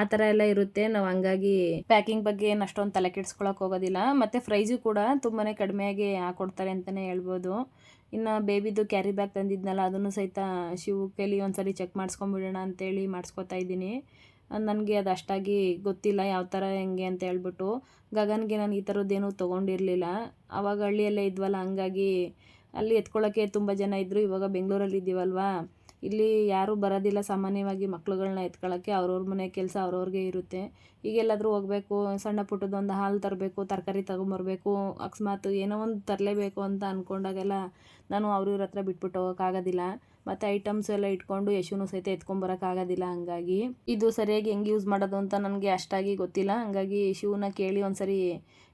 ಆ ಥರ ಎಲ್ಲ ಇರುತ್ತೆ. ನಾವು ಹಂಗಾಗಿ ಪ್ಯಾಕಿಂಗ್ ಬಗ್ಗೆ ಏನು ಅಷ್ಟೊಂದು ತಲೆ ಕೆಡ್ಸ್ಕೊಳಕ್ಕೆ ಹೋಗೋದಿಲ್ಲ. ಮತ್ತು ಪ್ರೈಸು ಕೂಡ ತುಂಬಾ ಕಡಿಮೆಯಾಗಿ ಹಾಕೊಡ್ತಾರೆ ಅಂತಲೇ ಹೇಳ್ಬೋದು. ಇನ್ನು ಬೇಬಿದು ಕ್ಯಾರಿ ಬ್ಯಾಗ್ ತಂದಿದ್ನಲ್ಲ ಅದನ್ನು ಸಹಿತ ಶಿವ್ ಕೈಲಿ ಒಂದ್ಸರಿ ಚೆಕ್ ಮಾಡಿಸ್ಕೊಂಬಿಡೋಣ ಅಂತೇಳಿ ಮಾಡಿಸ್ಕೊತಾ ಇದ್ದೀನಿ. ನನಗೆ ಅದು ಅಷ್ಟಾಗಿ ಗೊತ್ತಿಲ್ಲ ಯಾವ ಥರ, ಹೆಂಗೆ ಅಂತ ಹೇಳ್ಬಿಟ್ಟು. ಗಗನ್ಗೆ ನಾನು ಈ ಥರದ್ದೇನು ತೊಗೊಂಡಿರಲಿಲ್ಲ. ಆವಾಗ ಹಳ್ಳಿಯಲ್ಲೇ ಇದ್ವಲ್ಲ, ಹಂಗಾಗಿ ಅಲ್ಲಿ ಎತ್ಕೊಳ್ಳೋಕ್ಕೆ ತುಂಬ ಜನ ಇದ್ದರು ಇವಾಗ ಬೆಂಗಳೂರಲ್ಲಿ ಇದ್ದೀವಲ್ವಾ ಇಲ್ಲಿ ಯಾರೂ ಬರೋದಿಲ್ಲ ಸಾಮಾನ್ಯವಾಗಿ ಮಕ್ಳುಗಳನ್ನ ಎತ್ಕೊಳ್ಳೋಕ್ಕೆ ಅವ್ರವ್ರ ಮನೆ ಕೆಲಸ ಅವ್ರವ್ರಿಗೆ ಇರುತ್ತೆ. ಈಗೆಲ್ಲಾದರೂ ಹೋಗಬೇಕು, ಸಣ್ಣ ಪುಟ್ಟದೊಂದು ಹಾಲು ತರಬೇಕು, ತರಕಾರಿ ತೊಗೊಂಬರ್ಬೇಕು, ಅಕಸ್ಮಾತ್ ಏನೋ ಒಂದು ತರಲೇಬೇಕು ಅಂತ ಅಂದ್ಕೊಂಡಾಗೆಲ್ಲ ನಾನು ಅವ್ರ ಇವ್ರ ಹತ್ರ ಬಿಟ್ಬಿಟ್ಟು ಹೋಗೋಕ್ಕಾಗೋದಿಲ್ಲ. ಮತ್ತು ಐಟಮ್ಸ್ ಎಲ್ಲ ಇಟ್ಕೊಂಡು ಯಶುನು ಸಹಿತ ಎತ್ಕೊಂಬರೋಕ್ಕಾಗೋದಿಲ್ಲ ಹಂಗಾಗಿ. ಇದು ಸರಿಯಾಗಿ ಹೆಂಗೆ ಯೂಸ್ ಮಾಡೋದು ಅಂತ ನನಗೆ ಅಷ್ಟಾಗಿ ಗೊತ್ತಿಲ್ಲ. ಹಂಗಾಗಿ ಶಿವನ ಕೇಳಿ ಒಂದ್ಸರಿ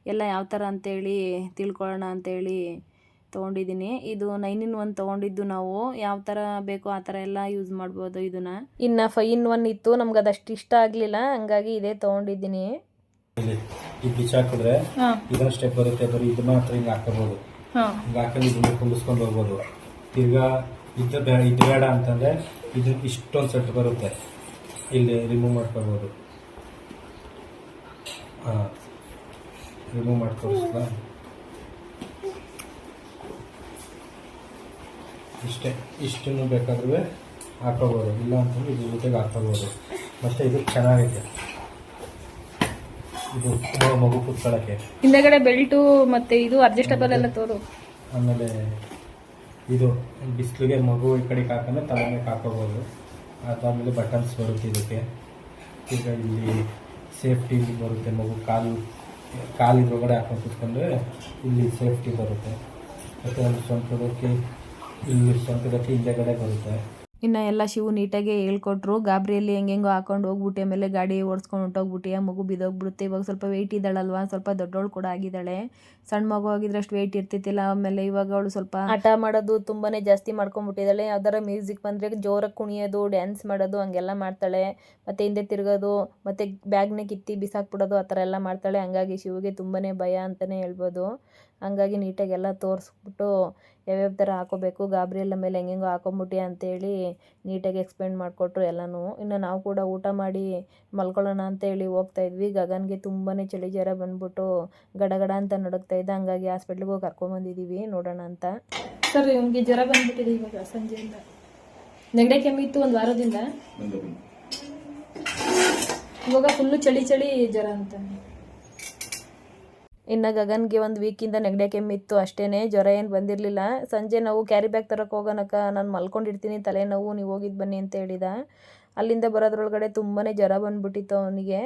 ಎಲ್ಲ ಯಾವ ಥರ ಅಂತೇಳಿ ತಿಳ್ಕೊಳ್ಳೋಣ ಅಂತೇಳಿ ತೊಗೊಂಡಿದ್ದೀನಿ. ಇದು ನೈನ್ ಇನ್ ಒನ್ ತೊಗೊಂಡಿದ್ದು ನಾವು. ಯಾವ ಥರ ಬೇಕೋ ಆ ಥರ ಎಲ್ಲ ಯೂಸ್ ಮಾಡ್ಬೋದು ಇದನ್ನ. ಇನ್ನು ಫೈವ್ ಇನ್ ಒನ್ ಇತ್ತು. ನಮ್ಗೆ ಅದಷ್ಟು ಇಷ್ಟ ಆಗಲಿಲ್ಲ. ಹಂಗಾಗಿ ಇದೇ ತೊಗೊಂಡಿದ್ದೀನಿ. ಇಲ್ಲಿ ಈ ಬಿಚ್ಚಾಕಿದ್ರೆ ಇದನ್ನ ಸ್ಟೆಪ್ ಬರುತ್ತೆ. ಬರೀ ಇದು ಮಾತ್ರ ಹಿಂಗೆ ಹಾಕೋಬಹುದು ಹಿಂಗೆ ಹಾಕೊಂಡು ಇದನ್ನ ಕುಂಡಿಸ್ಕೊಂಡು ಹೋಗ್ಬೋದು. ತಿರ್ಗಾ ಇದು ಬೇಡ ಇದು ಬೇಡ ಅಂತಂದ್ರೆ ಇದು ಇಷ್ಟೊಂದು ಸೆಟ್ ಬರುತ್ತೆ. ಇಲ್ಲಿ ರಿಮೂವ್ ಮಾಡ್ಕೋಬೋದು. ಹಾಂ. ರಿಮೂವ್ ಮಾಡಿ ಇಷ್ಟೇ ಇಷ್ಟನ್ನು ಬೇಕಾದ್ರೂ ಹಾಕೋಬೋದು ಇಲ್ಲ ಅಂತಂದ್ರೆ ಇದ್ರ ಜೊತೆಗೆ ಹಾಕೋಬೋದು. ಮತ್ತು ಇದು ಚೆನ್ನಾಗೈತೆ. ಇದು ಮಗು ಕೂತ್ಕೊಳ್ಳೋಕ್ಕೆ. ಹಿಂದೆಗಡೆ ಬೆಲ್ಟು ಮತ್ತೆ ಇದು ಅಡ್ಜಸ್ಟಬಲ್ ಎಲ್ಲ ತೋರು. ಆಮೇಲೆ ಇದು ಬಿಸಿಲಿಗೆ ಮಗು ಈ ಕಡೆಗೆ ಹಾಕೊಂಡ್ರೆ ತಲೆ ಮೇಲೆ ಹಾಕೋಬೋದು ಅದಾದಮೇಲೆ ಬಟನ್ಸ್ ಬರುತ್ತೆ ಇದಕ್ಕೆ. ಈಗ ಇಲ್ಲಿ ಸೇಫ್ಟಿ ಬರುತ್ತೆ ಮಗು ಕಾಲು ಕಾಲು ಒಳಗಡೆ ಹಾಕೊಂಡು ಕುತ್ಕೊಂಡ್ರೆ ಇಲ್ಲಿ ಸೇಫ್ಟಿ ಬರುತ್ತೆ. ಮತ್ತು ಒಂದು ಸ್ವಂತದಕ್ಕೆ ಇನ್ನು ಎಲ್ಲ ಶಿವು ನೀಟಾಗಿ ಹೇಳ್ಕೊಟ್ರು. ಗಾಬರಿಯಲ್ಲಿ ಹೆಂಗೆಂಗೋ ಹಾಕೊಂಡು ಹೋಗ್ಬಿಟ್ಟಿ, ಆಮೇಲೆ ಗಾಡಿ ಓಡಿಸ್ಕೊಂಡು ಹೊಂಟೋಗ್ಬಿಟ್ಟು ಮಗು ಬಿದ್ದೋಗ್ಬಿಡುತ್ತೆ. ಇವಾಗ ಸ್ವಲ್ಪ ವೆಯ್ಟ್ ಇದ್ದಾಳಲ್ವಾ, ಸ್ವಲ್ಪ ದೊಡ್ಡವಳು ಕೂಡ ಆಗಿದ್ದಾಳೆ. ಸಣ್ಣ ಮಗು ಆಗಿದ್ರೆ ಅಷ್ಟು ವೆಯ್ಟ್ ಇರ್ತಿತ್ತಿಲ್ಲ ಆಮೇಲೆ ಇವಾಗ ಅವಳು ಸ್ವಲ್ಪ ಆಟ ಮಾಡೋದು ತುಂಬಾನೇ ಜಾಸ್ತಿ ಮಾಡ್ಕೊಂಡ್ಬಿಟ್ಟಿದ್ದಾಳೆ. ಯಾವ್ದಾರ ಮ್ಯೂಸಿಕ್ ಬಂದರೆ ಜೋರಾಗಿ ಕುಣಿಯೋದು ಡ್ಯಾನ್ಸ್ ಮಾಡೋದು ಹಂಗೆಲ್ಲ ಮಾಡ್ತಾಳೆ. ಮತ್ತೆ ಹಿಂದೆ ತಿರುಗೋದು, ಮತ್ತೆ ಬ್ಯಾಗ್ನ ಕಿತ್ತಿ ಬಿಸಾಕ್ಬಿಡೋದು ಆ ಥರ ಎಲ್ಲ ಮಾಡ್ತಾಳೆ. ಹಂಗಾಗಿ ಶಿವಗೆ ತುಂಬಾನೇ ಭಯ ಅಂತಲೇ ಹೇಳ್ಬೋದು. ಹಂಗಾಗಿ ನೀಟಾಗಿ ಎಲ್ಲ ತೋರಿಸ್ಬಿಟ್ಟು ಯಾವ್ಯಾವ ಥರ ಹಾಕೋಬೇಕು ಗಾಬರಿ ಎಲ್ಲ ಮೇಲೆ ಹೆಂಗೆಂಗೋ ಹಾಕೊಂಬಿಟ್ಟಿ ಅಂತೇಳಿ ನೀಟಾಗಿ ಎಕ್ಸ್ಪ್ಲೇನ್ ಮಾಡಿಕೊಟ್ರು ಎಲ್ಲನೂ. ಇನ್ನು ನಾವು ಕೂಡ ಊಟ ಮಾಡಿ ಮಲ್ಕೊಳ್ಳೋಣ ಹೋಗ್ತಾ ಇದ್ವಿ. ಗಗನ್ಗೆ ತುಂಬಾ ಚಳಿ ಜ್ವರ ಬಂದ್ಬಿಟ್ಟು ಗಡಗಡ ಅಂತ ನಡುಗ್ತಾ ಇದ್ದ ಹಂಗಾಗಿ ಹಾಸ್ಪಿಟ್ಲಿಗೆ ಹೋಗಿ ಕರ್ಕೊಂಬಂದಿದ್ದೀವಿ ನೋಡೋಣ ಅಂತ. ಸರ್ ಇವನಿಗೆ ಜ್ವರ ಬಂದ್ಬಿಟ್ಟಿದೆ ಇವಾಗ ಸಂಜೆಯಿಂದ. ನೆಗಡೆ ಕೆಮ್ಮಿತ್ತು ಒಂದು ವಾರದಿಂದ. ಇವಾಗ ಫುಲ್ಲು ಚಳಿ ಚಳಿ ಜ್ವರ ಅಂತ. ಇನ್ನು ಗಗನ್ಗೆ ಒಂದು ವೀಕಿಂದ ನೆಗಡಿ ಕೆಮ್ಮಿತ್ತು ಅಷ್ಟೇ ಜ್ವರ ಏನು ಬಂದಿರಲಿಲ್ಲ. ಸಂಜೆ ನಾವು ಕ್ಯಾರಿ ಬ್ಯಾಗ್ ತರಕ್ಕೆ ಹೋಗೋಣಕ್ಕ ನಾನು ಮಲ್ಕೊಂಡಿರ್ತೀನಿ ತಲೆನೋವು ನೀವು ಹೋಗಿದ್ದು ಬನ್ನಿ ಅಂತ ಹೇಳಿದ. ಅಲ್ಲಿಂದ ಬರೋದ್ರೊಳಗಡೆ ತುಂಬಾ ಜ್ವರ ಬಂದ್ಬಿಟ್ಟಿತ್ತು ಅವನಿಗೆ.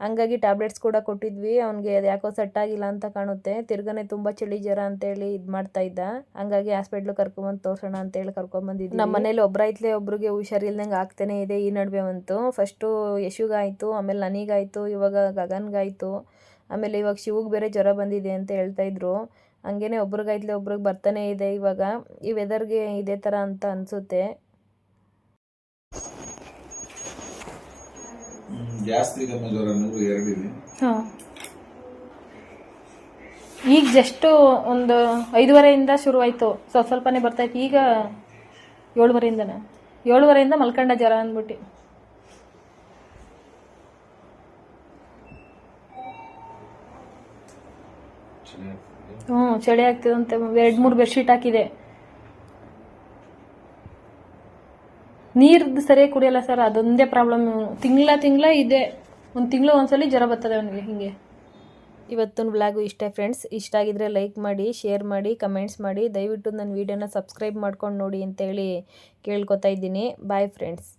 ಹಂಗಾಗಿ ಟ್ಯಾಬ್ಲೆಟ್ಸ್ ಕೂಡ ಕೊಟ್ಟಿದ್ವಿ. ಅವ್ನಿಗೆ ಅದು ಯಾಕೋ ಸೆಟ್ ಆಗಿಲ್ಲ ಅಂತ ಕಾಣುತ್ತೆ. ತಿರ್ಗನೆ ತುಂಬ ಚಳಿ ಜ್ವರ ಅಂತೇಳಿ ಇದು ಮಾಡ್ತಾ ಇದ್ದ. ಹಂಗಾಗಿ ಹಾಸ್ಪಿಟ್ಲ್ ಕರ್ಕೊಂಬಂದು ತೋರ್ಸೋಣ ಅಂತೇಳಿ ಕರ್ಕೊಂಬಂದಿದ್ವಿ. ನಮ್ಮ ಮನೇಲಿ ಒಬ್ರೈತ್ಲೆ ಒಬ್ಬರಿಗೆ ಹುಷಾರಿಲ್ದಂಗೆ ಆಗ್ತಾನೆ ಇದೆ ಈ ನಡುವೆ ಬಂತು. ಫಸ್ಟು ಯಶುಗಾಯಿತು, ಆಮೇಲೆ ನನಗಾಯಿತು, ಇವಾಗ ಗಗನ್ಗಾಯಿತು. ಆಮೇಲೆ ಇವಾಗ ಶಿವಗೆ ಬೇರೆ ಜ್ವರ ಬಂದಿದೆ ಅಂತ ಹೇಳ್ತಾ ಇದ್ರು. ಹಂಗೇನೆ ಒಬ್ರಿಗಾಯ್ತಲೆ ಒಬ್ರಿಗೆ ಬರ್ತಾನೆ ಇದೆ ಇವಾಗ. ಈ ವೆದರ್ಗೆ ಇದೇ ಥರ ಅಂತ ಅನಿಸುತ್ತೆ. ಜಾಸ್ತಿ ಇದೆ ಜ್ವರ ನೂರು ಎರಡು ಇದೆ. ಹಾಂ. ಈಗ ಜಸ್ಟು ಒಂದು ಐದುವರೆಯಿಂದ ಶುರುವಾಯಿತು. ಸ್ವಲ್ಪ ಸ್ವಲ್ಪನೇ ಬರ್ತಾಯಿತ್ತು ಈಗ ಏಳುವರೆಯಿಂದನೇ. ಏಳುವರೆಯಿಂದ ಮಲ್ಕಂಡ ಜ್ವರ ಅಂದ್ಬಿಟ್ಟು. ಹ್ಞೂ ಚಳಿ ಆಗ್ತಿದಂತೆ ಎರಡು ಮೂರು ಬೆಡ್ಶೀಟ್ ಹಾಕಿದೆ. ನೀರ್ದು ಸರಿಯಾಗಿ ಕುಡಿಯಲ್ಲ ಸರ್ ಅದೊಂದೇ ಪ್ರಾಬ್ಲಮ್ ತಿಂಗಳ ತಿಂಗಳ ಇದೆ. ಒಂದು ತಿಂಗಳು ಒಂದ್ಸಲಿ ಜ್ವರ ಬರ್ತದೆ ಅವನಿಗೆ, ಹಿಂಗೆ. ಇವತ್ತಿನ ಬ್ಲಾಗು ಇಷ್ಟೇ ಫ್ರೆಂಡ್ಸ್ ಇಷ್ಟ ಆಗಿದ್ರೆ ಲೈಕ್ ಮಾಡಿ ಶೇರ್ ಮಾಡಿ ಕಮೆಂಟ್ಸ್ ಮಾಡಿ. ದಯವಿಟ್ಟು ನನ್ನ ವಿಡಿಯೋನ ಸಬ್ಸ್ಕ್ರೈಬ್ ಮಾಡ್ಕೊಂಡು ನೋಡಿ ಅಂತೇಳಿ ಕೇಳ್ಕೊತಾ ಇದ್ದೀನಿ. Bye friends